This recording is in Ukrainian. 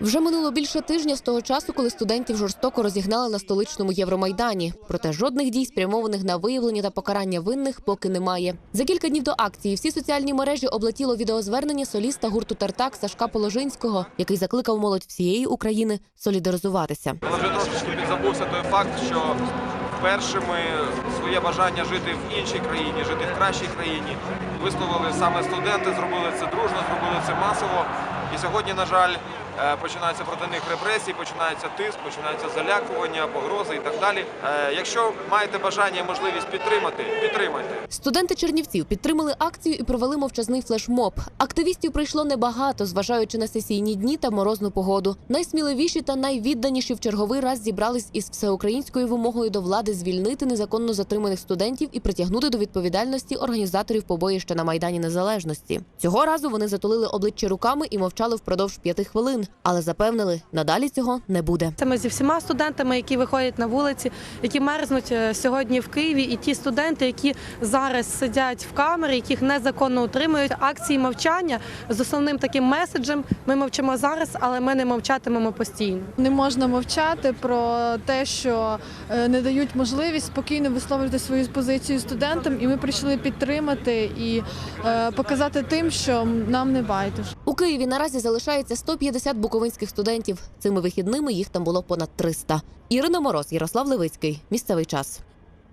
Вже минуло більше тижня з того часу, коли студентів жорстоко розігнали на столичному Євромайдані. Проте жодних дій, спрямованих на виявлення та покарання винних, поки немає. За кілька днів до акції всі соціальні мережі облетіло відеозвернення соліста гурту Тартак Сашка Положинського, який закликав молодь всієї України солідаризуватися. Але вже трошечки підзабувся той факт, що першими своє бажання жити в іншій країні, жити в кращій країні, висловили саме студенти, зробили це дружно, зробили це масово. І сьогодні, на жаль, починаються проти них репресії, починається тиск, починаються залякування, погрози і так далі. Е, Якщо маєте бажання і можливість підтримати, підтримайте. Студенти Чернівців підтримали акцію і провели мовчазний флешмоб. Активістів прийшло небагато, зважаючи на сесійні дні та морозну погоду. Найсміливіші та найвідданіші в черговий раз зібрались із всеукраїнською вимогою до влади звільнити незаконно затриманих студентів і притягнути до відповідальності організаторів побоїща на майдані Незалежності. Цього разу вони затулили обличчя руками і мовчали впродовж п'яти хвилин, але запевнили, надалі цього не буде. Це ми зі всіма студентами, які виходять на вулиці, які мерзнуть е, сьогодні в Києві, і ті студенти, які зараз сидять в камері, яких незаконно утримують акції мовчання з основним таким меседжем. Ми мовчимо зараз, але ми не мовчатимемо постійно. Не можна мовчати про те, що е, не дають можливість спокійно висловлювати свою позицію студентам, і ми прийшли підтримати і е, показати тим, що нам не байдуже. У Києві наразі залишається 150 буковинських студентів. Цими вихідними їх там було понад 300. Ірина Мороз, Ярослав Левицький. Місцевий час.